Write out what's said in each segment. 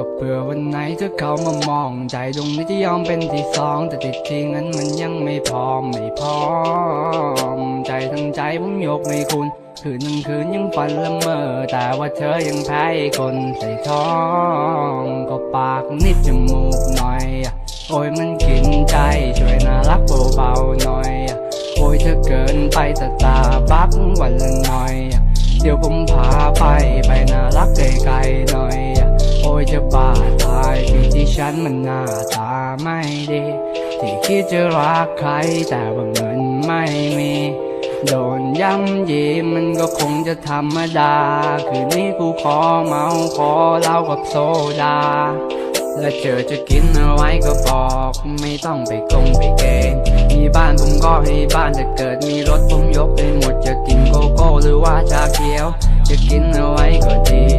ก็เผื่อวันไหนเธอเข้ามามองใจดวงนี้จะยอมเป็นที่สองแต่ติดที่งั้นมันยังไม่พร้อมไม่พร้อม ใจทั้งใจผมยกให้คุณ คืนทั้งคืนยังฝันละเมอแต่ว่าเธอยังแพ้คนใส่ท้อง ก็ปากนิดจมูกหน่อย โอ้ยมันกินใจช่วยน่ารักเบาๆหน่อย โอ้ยเธอเกินไปแต่ตาบักวันละน่อย จะบ้าตายที่ที่ฉันมันหน้าตาไม่ดี ที่คิดจะรักใครแต่ว่าเงินไม่มี โดนย้ำยีมันก็คงจะธรรมดา คืนนี้กูขอเมาขอเหล้ากับโซดา และเจอจะกินเอาไว้ก็บอกไม่ต้องไปกงไปเกณฑ์มีบ้านผมก็ให้บ้านจะเกิดมีรถผมยกให้หมดจะกินโกโก้หรือว่าชาเขียว จะกินเอาไว้ก็ดี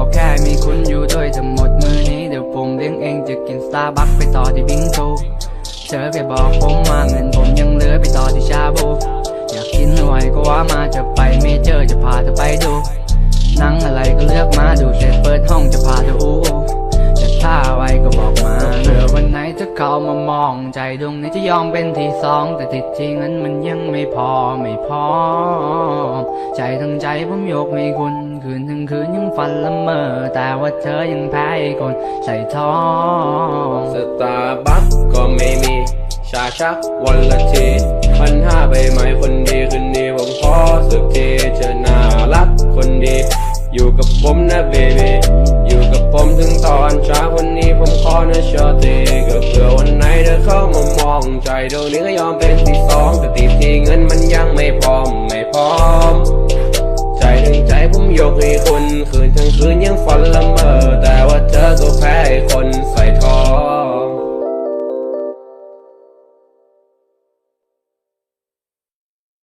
อแค่มีคุณอยู่ด้วยจะหมดมือนี้ เดี๋ยวผมเลี้ยงเองจะกินสตาร์บัคไปต่อที่บิงซูเธอไปบอกผมว่าเงินผมยังเหลือไปต่อที่ชาบูอยากกินอะไรก็ว่ามาจะไปเมเจอร์จะพาเธอไปดูหนังอะไรก็เลือกมาดูเสร็จเปิดห้องจะพาเธออู้จะท่าไว้ก็บอกมาเผื่อวันไหนจะเข้ามามองใจดวงนี้จะยอมเป็นที่สองแต่ติดที่งั้นมันยังไม่พอไม่พอ ใจทั้งใจผมยกให้คุณ คืนทั้งคืนยังฝันละเมอแต่ว่าเธอยังแพ้คนใส่ท้องสตาร์บัคก็ไม่มี ชาชักวันละทีพันห้าไปไหมคนดีคืนนี้ผมขอสึกทีเธอน่ารักคนดี อยู่กับผมนะเบบีอยู่กับผมถึงตอนเช้าวันนี้ผมขอนะชอตีก็เผื่อวันไหนเธอเข้ามามองใจเดี๋ยวนี้ก็ยอมเป็นที่สองแต่ติดที่เงินมันยังไม่พร้อมไม่พร้อม ผมย